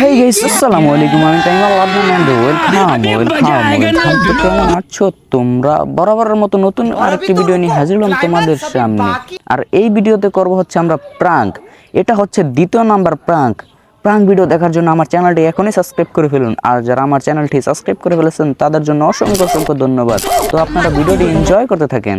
Hey guys আসসালামু আলাইকুম আমি টাইমার লাদনান এন্ড ওয়েলকাম ওয়েলকাম ওয়েলকাম তো কেমন আছো তোমরা বরাবরের মতো নতুন আরেকটি ভিডিও নিয়ে হাজির হলাম তোমাদের সামনে আর এই ভিডিওতে করব হচ্ছে আমরা প্রাঙ্ক এটা হচ্ছে দ্বিতীয় নাম্বার প্রাঙ্ক প্রাঙ্ক ভিডিও দেখার জন্য আমার চ্যানেলটি এখনই সাবস্ক্রাইব করে ফেলুন আর যারা আমার চ্যানেলটি সাবস্ক্রাইব করে ফেলেছেন তাদের জন্য অসংখ্য অসংখ্য ধন্যবাদ তো আপনারা ভিডিওটি এনজয় করতে থাকেন।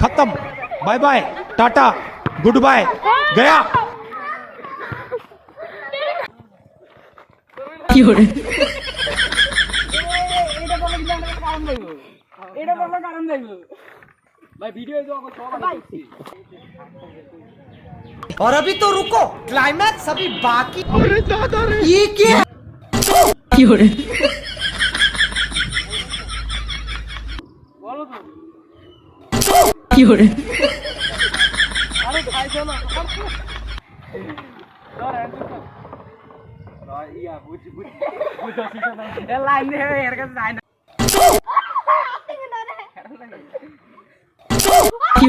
खत्म bye bye tata goodbye गया কারণ দেব এটা করলে কারণ দেব भाई वीडियो जो आपको और अभी तो रुको क्लाइमैक्स अभी बाकी। अरे दादा रे ये क्या हो रहे बोलो तो क्यों रे अरे भाई सुनो यार बुझ बुझ बुझ ऐसा नहीं है यार का কি